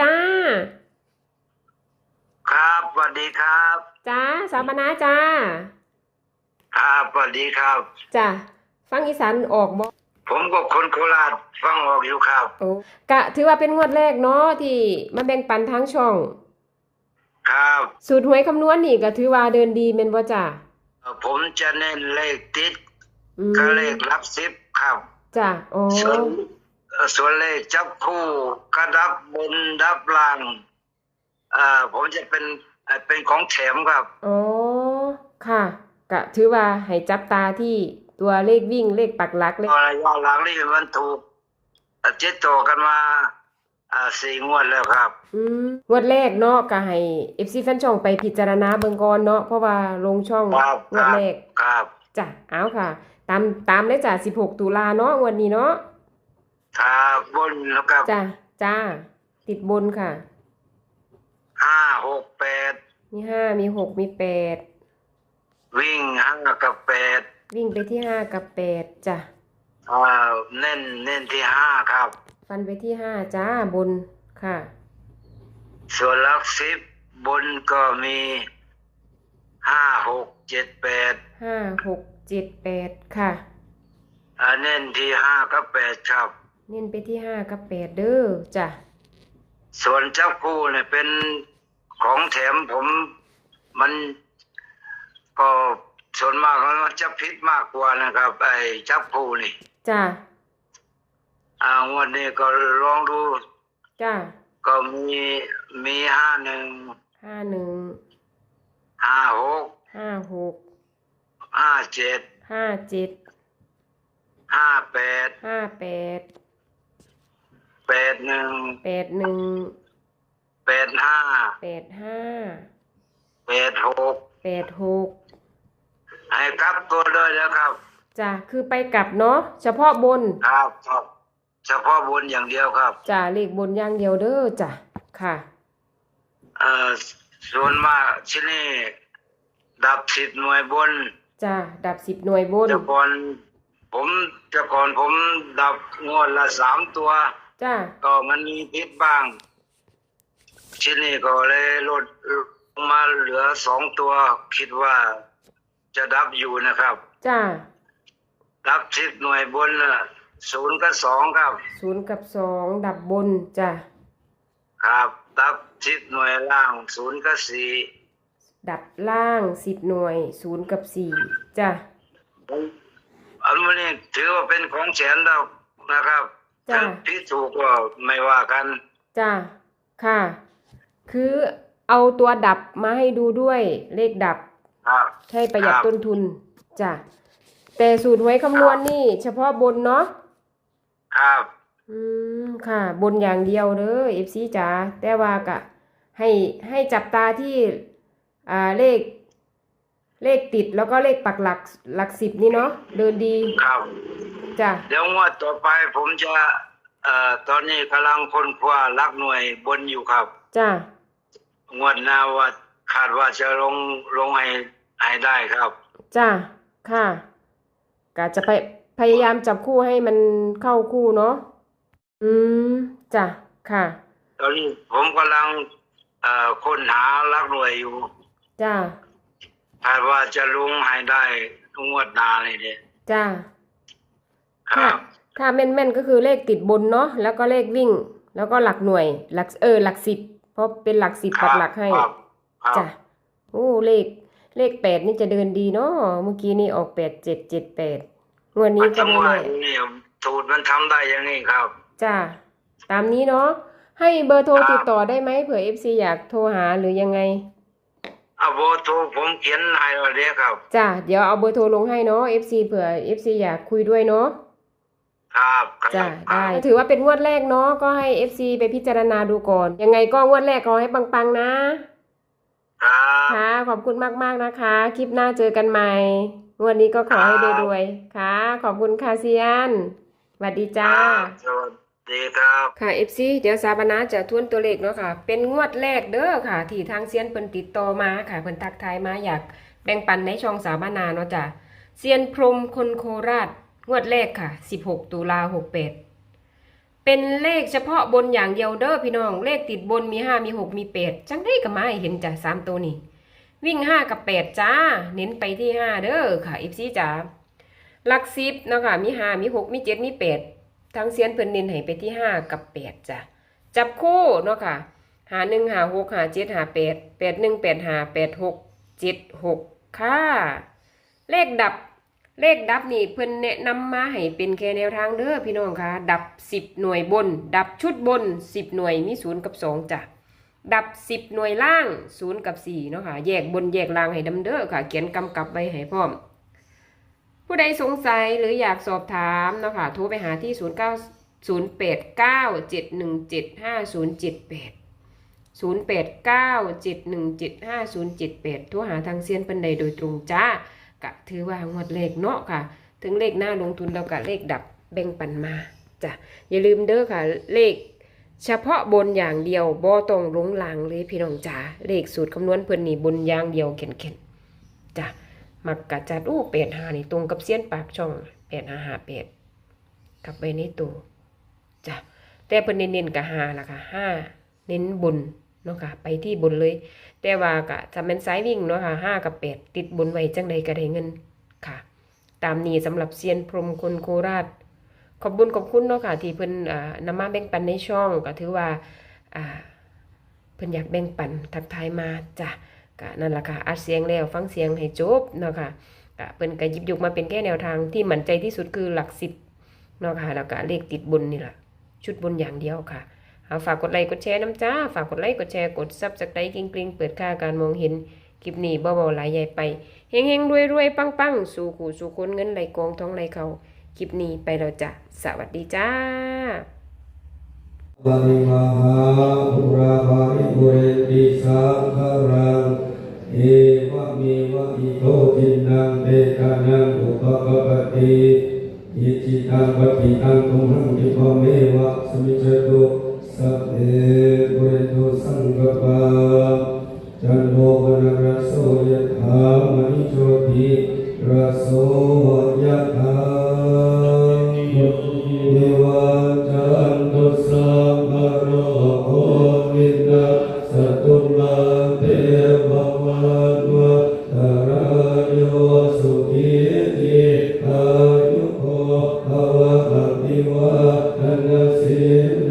จ้า ครับสวัสดีครับจ้าสาวบนาจ้า ครับสวัสดีครับ จ้าฟังอีสานออกบ่ผมก็คนโคราชฟังออกอยู่ครับ โอ้กะถือว่าเป็นงวดแรกเนาะที่มาแบ่งปันทางช่อง ครับสูตรหวยคำนวณนี่ก็ถือว่าเดินดีแม่นบ่จ้าเอ่อผมจะเน้นเลขติดอืมกับเลขรับสิบครับ จ้าอ๋อส่วนเอ่อ ส่วนเลขจับคู่กระดับบนดับล่างเอ่อผมจะเป็นเอ่อเป็นของแถมครับอ๋อค่ะกะถือว่าให้จับตาที่ตัวเลขวิ่งเลขปักหลักเลขตอนระยะหลังนี่มันถูกเอ่อเจ็ดต่อกันมาอ่าสี่งวดแล้วครับ อืมงวดแรกเนาะก็ให้ FC แฟนช่องไปพิจารณาเบิ่งก่อนเนาะเพราะว่าลงช่องครับ งวดแรกครับ จ้ะเอาค่ะ ตามตามเลยจ้ะ16 ตุลาเนาะงวันนี้เนาะ ครับบนแล้วครับจ้ะจ้า ติดบนค่ะ ห้าหกแปดมีห้ามีหกมีแปดวิ่งห้ากับแปดวิ่งไปที่ห้ากับแปดจ้ะอ่าเน้นเน้นที่ห้าครับ ฟันไปที่ห้าจ้าบนค่ะ ส่วนหลักสิบบนก็มีห้าหกเจ็ดแปดห้าหกเจ็ดแปดค่ะ อ่าเน้นที่ห้ากับแปดครับ เน้นไปที่ห้ากับแปดเด้อจ้ะส่วนเจ้าคู่เนี่ยเป็นของแถมผมมันก็ส่วนมากมันจะพิษมากกว่านะครับ ไอ้เจ้าคู่นี่จ้ะอ่างวันนี้ก็ลองดู จ้ะก็มีมีห้าหนึ่งห้าหนึ่งห้าหกห้าหกห้าเจ็ดห้าเจ็ดห้าแปดห้าแปดแป ดหนึ่งแปดหนึ่งแปดห้าแปดห้าแปดหกแปดหกให้กลับตัวด้วยนะครับจ้ะคือไปกลับเนาะเฉพาะบนครับครับเฉพาะบนอย่างเดียวครับจ้ะเลขบนอย่างเดียวเด้อจ้ะค่ะเอ่อส่วนมากที่นี่ดับสิบหน่วยบนจ้ะดับสิบหน่วยบนแต่ก่อนผมแต่ก่อนผมดับงวดละสามตัว จ้ะก็มันมีพิษบ้าง ที่นี่ก็เลยลดลงมาเหลือสองตัว คิดว่าจะดับอยู่นะครับ จ้ะดับสิบหน่วยบนน่ะศูนย์กับสองครับศูนย์กับสองดับบนจ้ะครับดับสิบหน่วยล่างศูนย์กับสี่ดับล่างสิบหน่วยศูนย์กับสี่จ้ะอันนี้ถือว่าเป็นของแสนแล้วนะครับ จ้ะถ้าพิสูจน์ก็ไม่ว่ากันจ้ะค่ะ คือเอาตัวดับมาให้ดูด้วยเลขดับครับให้ประหยัดครับต้นทุนจ้ะแต่สูตรหวยคำนวณนี่ เฉพาะบนเนาะครับอืมค่ะ บนอย่างเดียวเด้อ FC จ๋าแต่ว่ากะให้ให้จับตาที่อ่าเลข เลขติดแล้วก็เลขปักหลักหลักสิบนี่เนาะเดินดีครับจ้ะเดี๋ยวงวดต่อไปผมจะ เอ่อตอนนี้กำลังค้นคว้าลักหน่วยบนอยู่ครับ จ้ะงวดหน้าว่าคาดว่าจะลงลงให้ให้ได้ครับ จ้ะค่ะกะจะไปพยายามจับคู่ให้มันเข้าคู่เนาะอืมจ้ะค่ะ ตอนนี้ผมกำลัง เอ่อค้นหาลักหน่วยอยู่จ้ะ คาดว่าจะลงให้ได้งวดหน้าเลยเด้จ้ะคค่ะรับ ถ้าแม่นๆก็คือเลขติดบนเนาะแล้วก็เลขวิ่ง แล้วก็หลักหน่วย หลักเออหลักสิบเพราะเป็นหลักสิบปักหลักให้ครับครับ จ้ะโอ้เลขเลขแปดนี่จะเดินดีเนาะเมื่อกี้นี่ออกแปดเจ็ดเจ็ดแปดงวดนี้มันก็ทำไม่ไมแน่เนี่ยสูตรมันทำได้อย่างนี้ครับ จ้ะตามนี้เนาะให้เบอร์โทรครับ ติดต่อได้ไหมเผื่อเอฟซีอยากโทรหาหรือยังไง อาโบโทรผมเขียนให้แล้วเด้ครับ จ้ะเดี๋ยวเอาเบอร์โทรลงให้เนาะ FC เผื่อ FC อยากคุยด้วยเนาะ ครับครับจ้ะครัได้บถือว่าเป็นงวดแรกเนาะ ก็ให้ FC ไปพิจารณาดูก่อน ยังไงก็งวดแรกขอให้ปังๆนะ ครับ ค่ะ ขอบคุณมากๆนะคะ คลิปหน้าเจอกันใหม่ งวดนี้ก็ขอให้รวยๆค่ะ ขอบคุณค่ะเซียนสวัสดีจ้าสวัสดี ครับ ค่ะ FC เดี๋ยวสาบานาจะทวนตัวเลขเนาะค่ะ เป็นงวดแรกเด้อค่ะ ที่ทางเซียนเพิ่นติดต่อมาค่ะเพิ่นทักทายมาอยากแบ่งปันในช่องสาบานาเนาะจ้ะเซียนพรมคนโคราช งวดแรกค่ะ 16 ตุลา68 เป็นเลขเฉพาะบนอย่างเดียวเด้อพี่น้อง เลขติดบนมีห้ามีหกมีแปดจังได้กับไม้เห็นจ้ะสามตัวนี้วิ่งห้ากับแปดจ้า เน้นไปที่ห้าเด้อค่ะเอฟซีจ๋าหลักสิบเนาะคะมีห้ามีหกมีเจ็ดมีแปด ทางเซียนเพิ่นเน้นให้ไปที่ห้ากับแปดจ้ะ จับคู่เนาะค่ะ หาหนึ่งหาหกหาเจ็ดหาแปดแปดหนึ่งแปดหาแปดหกเจ็ดหกค่ะ เลขดับ เลขดับนี่เพิ่นแนะนำมาให้เป็นแค่แนวทางเด้อพี่น้องค่ะ ดับ10หน่วยบน ดับชุดบน10หน่วยมี0กับ2จ้ะ ดับ10หน่วยล่าง0กับ4เนาะค่ะ แยกบนแยกล่างให้ดำเด้อค่ะ เขียนกำกับไว้ให้พร้อม ผู้ใดสงสัยหรืออยากสอบถามเนาะค่ะโทรไปหาที่ 0 9 0 8 9 7 1 7 5 0 7 8 0 8 9 7 1 7 5 0 7 8โทรหาทางเซียนเพิ่นใดโดยตรงจ้ากะถือว่างวดเลขเนาะค่ะ ถึงเลขหน้าลงทุนเรากะเลขดับแบ่งปันมาจ้ะอย่าลืมเด้อค่ะ เลขเฉพาะบนอย่างเดียวบ่ต้องลงหลังเลยพี่น้องจ๋าเลขสูตรคำนวณเพิ่นนี่บนอย่างเดียวเข็นๆจ้ะ มักกะจัดอู้เป็ดหานี่ตรงกับเสี้ยนปากช่องเป็ดหาหาเป็ดกลับไปในตัวจ้ะแต่เพิ่นเน้นๆกะหาล่ะค่ะห้าเน้นบนเนาะค่ะ ไปที่บนเลย แต่ว่ากะถ้าเป็นสายวิ่งเนาะค่ะห้ากับแปดติดบนไว้จังใดก็ได้เงินค่ะ ตามนี้สำหรับเซียนพรมคนโคราช ขอบบุญขอบคุณเนาะค่ะ ที่เพิ่นอ่านำมาแบ่งปันในช่องก็ถือว่าอ่าเพิ่นอยากแบ่งปันทักทายมาจ้ะ ก็นั่นแหละค่ะอัดเสียงแล้วฟังเสียงให้จบเนาะค่ะก็เพิ่นก็หยิบยกมาเป็นแค่แนวทางที่มั่นใจที่สุดคือหลักสิบเนาะค่ะแล้วก็เลขติดบนนี่แหละชุดบนอย่างเดียวค่ะเอาฝากกดไลค์กดแชร์น้ำจ้า ฝากกดไลค์กดแชร์กดซับสไครต์กริงๆเปิดค่าการมองเห็นคลิปนี้เบาๆหลายใหญ่ไปเฮงเฮงรวยรวยๆปังปังๆสู่ขู่สู่คนเงินไหลกองท้องไหลเขาคลิปนี้ไปแล้วจ้ะสวัสดีจ้าปริมหาปุราภาริปุเรติสังขรังเอวะเมวะ อิโตทินังเบตานังอุปกปปติอิจิตังปฏิตังตุมหังคิปะเมวะสมิจจตุสัพเพปุเรตุสังกปาจันโทปนรสโสยถามณิโชติรสโสยถาเทวัน ท